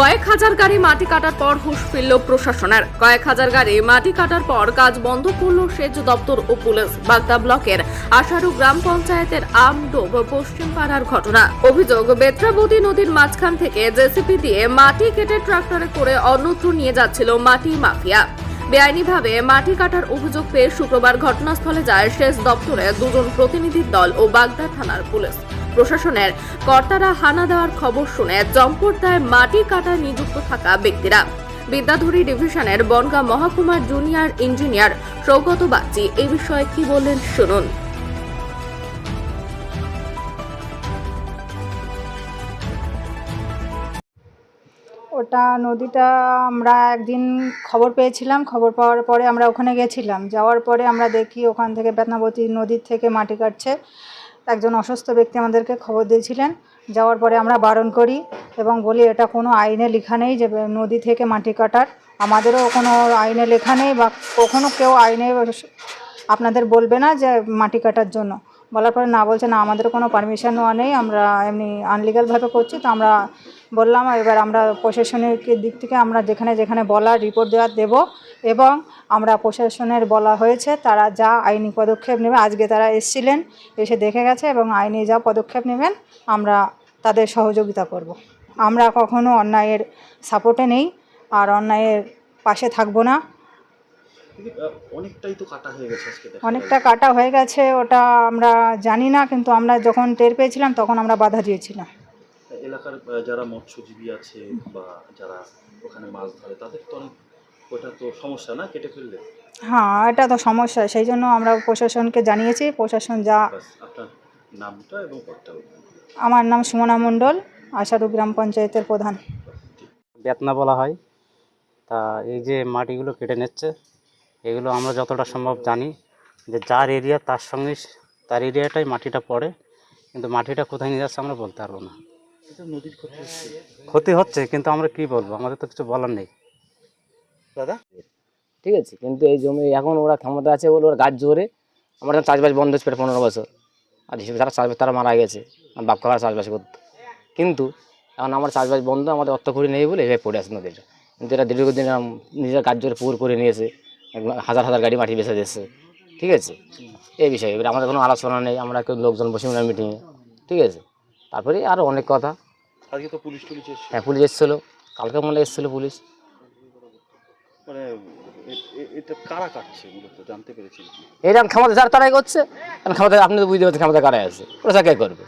কয়েক হাজার গাড়ি মাটি কাটার পর হুঁশ ফিরল প্রশাসনের। কয়েক হাজার গাড়ি মাটি কাটার পর কাজ বন্ধ করল সেচ দপ্তর ও পুলিশ। বাগদা ব্লকের আশারু গ্রাম পঞ্চায়েতের আমডোব পশ্চিম পাড়ার ঘটনা। অভিযোগ, বেত্রাবতী নদীর মাঝখান থেকে জেসিপি দিয়ে মাটি কেটে ট্রাক্টরে করে অন্যত্র নিয়ে যাচ্ছিল মাটি মাফিয়া। বেআইনিভাবে মাটি কাটার অভিযোগ পেয়ে শুক্রবার ঘটনাস্থলে যায় সেচ দপ্তরে দুজন প্রতিনিধির দল ও বাগদা থানার পুলিশ। প্রশাসনের কর্তারা হানা দেওয়ার খবর শুনে জম্পটদায় মাটি কাটায় নিযুক্ত থাকা ব্যক্তিরা। বিদ্যাধরী ডিভিশনের বনগাঁ মহকুমার জুনিয়র ইঞ্জিনিয়ার সৌগত বাগচি এই বিষয়ে কি বললেন শুনুন। ওটা নদীটা আমরা একদিন খবর পেয়েছিলাম, খবর পাওয়ার পরে আমরা ওখানে গেছিলাম। যাওয়ার পরে আমরা দেখি ওখান থেকে বেতনাবতী নদীর থেকে মাটি কাটছে। একজন অসুস্থ ব্যক্তি আমাদেরকে খবর দিয়েছিলেন। যাওয়ার পরে আমরা বারণ করি এবং বলি, এটা কোনো আইনে লেখা নেই যে নদী থেকে মাটি কাটার। আমাদেরও কোনো আইনে লেখা নেই বা কখনো কেউ আইনে আপনাদের বলবে না যে মাটি কাটার জন্য। বলার পরে না বলছে, না আমাদের কোনো পারমিশন নেওয়া নেই। আমরা এমনি আনলিগালভাবে করছি। তো আমরা বললাম, এবার আমরা প্রশাসনের দিক থেকে আমরা যেখানে যেখানে বলার রিপোর্ট দেওয়ার দেব এবং আমরা প্রশাসনের বলা হয়েছে তারা যা আইনি পদক্ষেপ নেবে আজকে তারা এসছিলেন এসে দেখে গেছে এবং আইনি যা পদক্ষেপ নেবেন আমরা তাদের সহযোগিতা করব। আমরা কখনো অন্যায়ের সাপোর্টে নেই আর অন্যায়ের পাশে থাকব না অনেকটাই তো কাটা হয়ে গেছে অনেকটা কাটা হয়ে গেছে ওটা আমরা জানি না কিন্তু আমরা যখন টের পেয়েছিলাম তখন আমরা বাধা দিয়েছিলাম এলাকার যারা মৎস্যজীবী আছে বা যারা ওখানে মাছ ধরে তাদের তো অনেক ওটা তো সমস্যা না কেটে ফেললে? হ্যাঁ এটা তো সমস্যা সেই জন্য আমরা প্রশাসনকে জানিয়েছি প্রশাসন যা আপনার নামটা এবং পদটা আমার নাম সুমনা মণ্ডল আশারু গ্রাম পঞ্চায়েতের প্রধান। বেতনা বলা হয়। তা এই যে মাটিগুলো কেটে নিচ্ছে এগুলো আমরা যতটা সম্ভব জানি যে যার এরিয়া তার সঙ্গে তার এরিয়াটাই মাটিটা পড়ে কিন্তু মাটিটা কোথায় নিয়ে যাচ্ছে আমরা বলতে পারব না। ক্ষতি হচ্ছে। ক্ষতি হচ্ছে কিন্তু আমরা কি বলব? আমাদের তো কিছু বলার নেই। দাদা? ঠিক আছে কিন্তু এই জমি এখন ওরা ক্ষমতা আছে বলে ওরা গাছ জোরে আমার চাষবাস বন্ধ হচ্ছে পনেরো বছর। আর হিসেবে যারা চাষবাস তারা মারা গেছে আমার বাপ কাকা চাষবাস করতো। কিন্তু এখন আমার চাষবাস বন্ধ আমাদের অর্থ করি নেই বলে এভাবে পড়ে আছে নদীটা কিন্তু এটা দীর্ঘদিন নিজের গাছ জোরে পুর করে নিয়েছে হাজার হাজার গাড়ি মাটি বেঁচে দিচ্ছে ঠিক আছে? এই বিষয়ে এবার আমাদের কোনো আলোচনা নেই আমরা কেউ লোকজন বসে না মিটিংয়ে ঠিক আছে? তারপরে আরও অনেক কথা। আজকে তো পুলিশ টুলিশ হ্যাঁ পুলিশ এসেছিল। কালকে মনে এসেছিল পুলিশ। মানে এ- এ- এটা কারা কাটছে মূলত? জানতে পেরেছি। এরকম ক্ষমতা যার তারাই করছে ক্ষমতা আপনি তো বুঝতে পারছেন ক্ষমতা কারাই আছে। ওরা কে করবে।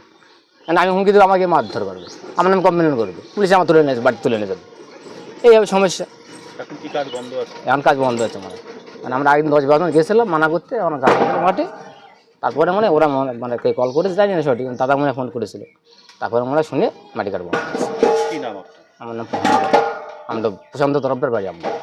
কারণ আমি হুমকি দেবো আমাকে মারধর করবে। আমার নাম কমপ্লেন করবে। পুলিশ আমার তুলে নিয়ে বাড়ি তুলে নিয়ে যাবে। এই হবে সমস্যা। এখন কি কাজ বন্ধ আছে? এখন কাজ বন্ধ হচ্ছে মানে। মানে আমরা একদিন দশ বারো জন গেছিলাম মানা করতে গাছ মাঠে। তারপরে মানে ওরা মনে- মানে কে কল করেছে জানি না সঠিক। দাদা মনে ফোন করেছিল। তারপরে মনে শুনে মাটি কাটবো। আমার নাম আমরা প্রশান্ত। তরফের বাড়ি আমরা।